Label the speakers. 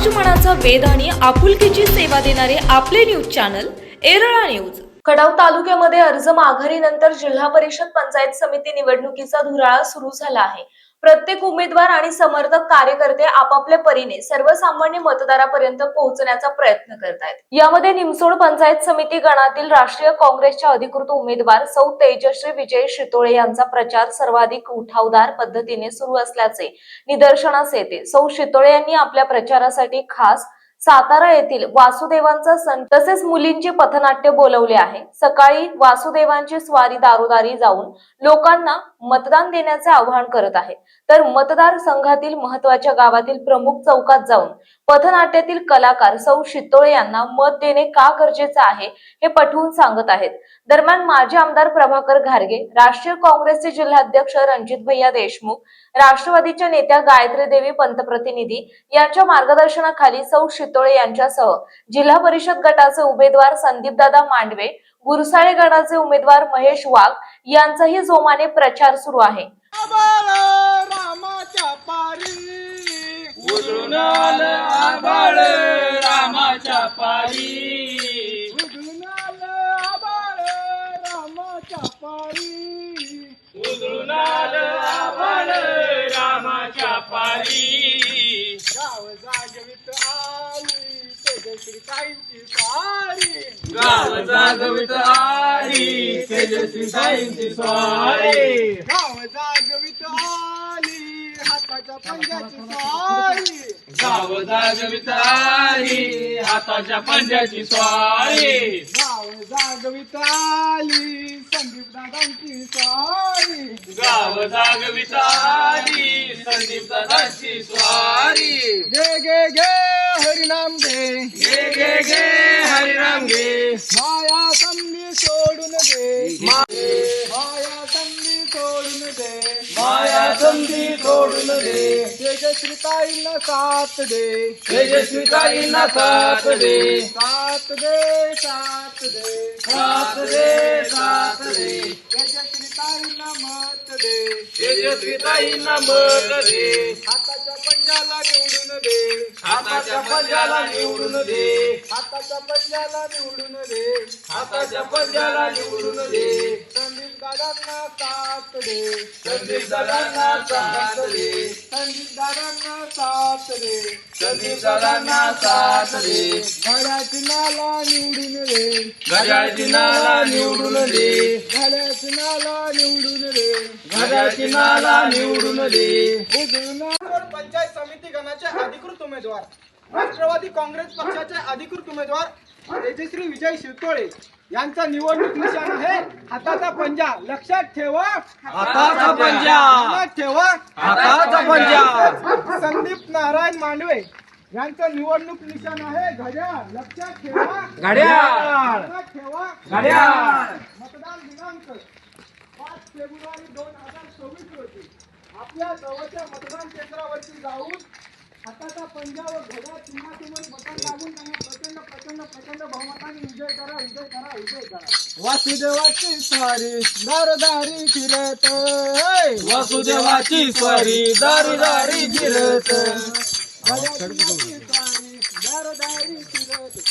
Speaker 1: समाज मनाचा आणि आपुलकीची सेवा देणारे आपले news channel Erala news. Khadav तालुक्यामध्ये अर्ज माघारीनंतर जिल्हा परिषद पंचायत समिती निवडणुकीचा धुराळा सुरू झाला आहे. प्रत्येक उमेदवार आणि समर्थक कार्यकर्ते आपापल्या परीने सर्वसामान्य मतदारापर्यंत पोहोचण्याचा प्रयत्न करत आहेत यामध्ये निमसोड पंचायत समिती गणातील राष्ट्रीय काँग्रेसच्या अधिकृत उमेदवार सौ तेजश्री विजय शितोळे यांचा प्रचार सर्वाधिक उठावदार पद्धतीने सुरू असल्याचे निदर्शनास येते. सौ शितोळे यांनी आपल्या प्रचारासाठी खास सातारा येथील वासुदेवांचा सण तसेच मुलींचे पथनाट्य बोलवले आहे. सकाळी वासुदेवांची स्वारी दारोदारी जाऊन लोकांना मतदान देण्याचे आवाहन करत आहे. तर मतदार संघातील महत्त्वाच्या गावातील प्रमुख चौकात जाऊन पथनाट्यातील कलाकार सौ शितोळे यांना मत देणे का गरजेचे आहे हे पटवून सांगत आहेत. दरम्यान माजी आमदार प्रभाकर घारगे राष्ट्रीय काँग्रेसचे जिल्हाध्यक्ष रणजित भैया देशमुख राष्ट्रवादीच्या नेत्या गायत्री देवी पंतप्रतिनिधी यांच्या मार्गदर्शनाखाली सौ शितोळे यांच्यासह जिल्हा परिषद गटाचे उमेदवार संदीपदादा मांडवे गुरसाळे गटाचे उमेदवार महेश वाघ यांचाही जोमाने प्रचार सुरू आहे.
Speaker 2: आबाळ रामाच्या पारी.
Speaker 3: उजळून आलं आबाळ रामाच्या पारी.
Speaker 2: उजळून आलं आबाळ रामाच्या पारी.
Speaker 3: उजळून आलं आबाळ रामाच्या पारी.
Speaker 2: गाव जागवित आली.
Speaker 3: गाव जागवित आली तेजस्वी साईंची स्वारी
Speaker 2: गाव जागवित आली हाताच्या पंजाची सारी
Speaker 3: गाव जागवित आली हाताच्या पंजाची स्वारी.
Speaker 2: गाव जागवित आली संदीप दादांची
Speaker 3: गाव जागवित आली संदीप दादाची स्वारी.
Speaker 2: गे माया संधी सोडून दे। माया संधी सोडून दे।
Speaker 3: माया संधी सोडून दे।
Speaker 2: तेजश्री ताईंना साथ दे।
Speaker 3: तेजस्वी ताईंना साथ दे।
Speaker 2: साथ दे साथ दे।
Speaker 3: साथ दे साथ दे।
Speaker 2: तेजश्री ताईंना मत दे।
Speaker 3: तेजस्वी ताईंना मत दे।
Speaker 2: हाताच्या पंजाला निवडून दे.
Speaker 3: हाताच्या पंजाला निवडून दे.
Speaker 2: हाताच्या पंजाला निवडून दे.
Speaker 3: हाताच्या पंजाला निवडून दे.
Speaker 2: संदीप दादांना साथ दे.
Speaker 3: संदीप दादांना साथ दे.
Speaker 2: संदीप दादांना साथ दे.
Speaker 3: संदीप दादांना साथ दे.
Speaker 2: निवडून दे.
Speaker 3: घड्याळची नाला निवडून दे.
Speaker 2: घड्याची नाला निवडून दे
Speaker 3: घड्याळची नाला निवडून दे.
Speaker 2: पंचायत समिती गणाचे अधिकृत उमेदवार. राष्ट्रवादी काँग्रेस पक्षाचे अधिकृत उमेदवार तेजश्री विजय शिवतोळे यांचा निवडणूक निशाण आहे. हाताचा पंजा लक्षात ठेवा.
Speaker 3: हाताचा पंजा.
Speaker 2: लक्षात ठेवा.
Speaker 3: हाताचा पंजा.
Speaker 2: संदीप नारायण मांडवे यांचं निवडणूक निशाण आहे. घड्याळ लक्षात ठेवा.
Speaker 3: घड्याळ.
Speaker 2: लक्षात ठेवा.
Speaker 3: घड्याळ.
Speaker 2: मतदान दिनांक फेब्रुवारी दोन हजार चोवीस रोजी आपल्या जवळच्या मतदान केंद्रावरती जाऊन हाताचा पंजा व घड्याळ चिन्हासमोर मतदान लागून त्यांना प्रचंड प्रचंड प्रचंड बहुमताने विजय करा विजय करा विजय करा. वासुदेवाची स्वारी दारदारी फिरत.
Speaker 3: वसुदेवाची स्वारी दारी दारी फिरत
Speaker 2: दारदारी फिरत.